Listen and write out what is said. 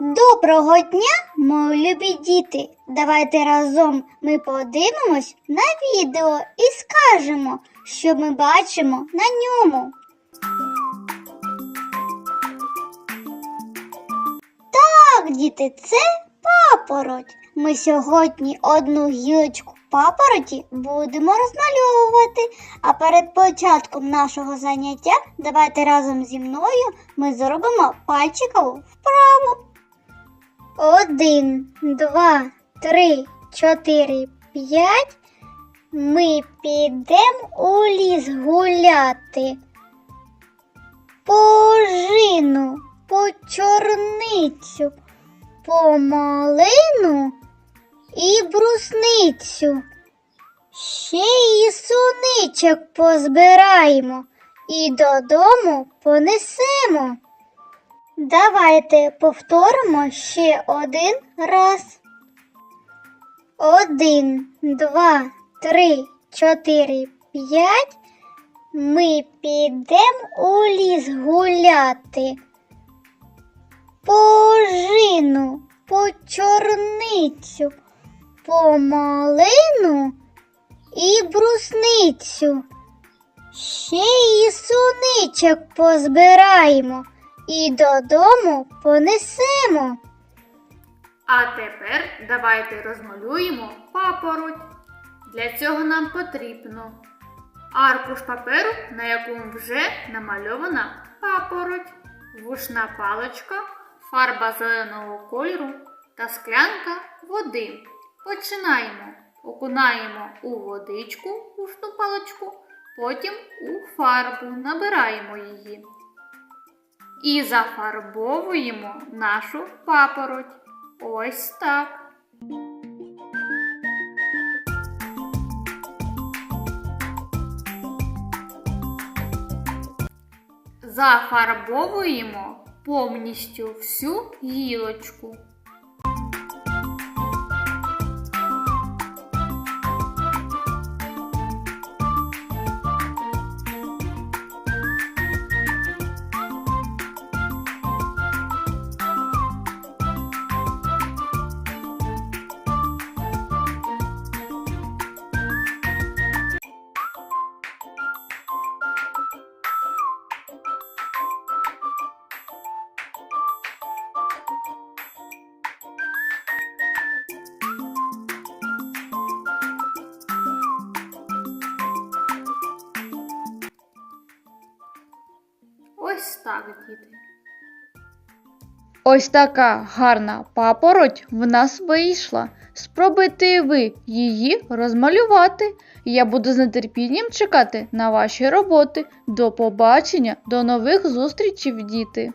Доброго дня, мої любі діти! Давайте разом ми подивимось на відео і скажемо, що ми бачимо на ньому. Так, діти, це папороть. Ми сьогодні одну гілочку папороті будемо розмальовувати. А перед початком нашого заняття давайте разом зі мною ми зробимо пальчикову вправу. Один, два, три, чотири, п'ять. Ми підемо у ліс гуляти. По жину, по чорницю, по малину і брусницю. Ще й суничок позбираємо і додому понесемо. Давайте повторимо ще один раз. Один, два, три, чотири, п'ять. Ми підемо у ліс гуляти. По жину, по чорницю, по малину і брусницю. Ще й суничок позбираємо і додому понесемо. А тепер давайте розмалюємо папороть. Для цього нам потрібно аркуш паперу, на якому вже намальована папороть, вушна паличка, фарба зеленого кольору та склянка води. Починаємо. Окунаємо у водичку вушну паличку, потім у фарбу набираємо її. І зафарбовуємо нашу папороть. Ось так. Зафарбовуємо повністю всю гілочку. Ось так, діти. Ось така гарна папороть в нас вийшла. Спробуйте ви її розмалювати. Я буду з нетерпінням чекати на ваші роботи. До побачення, до нових зустрічей, діти!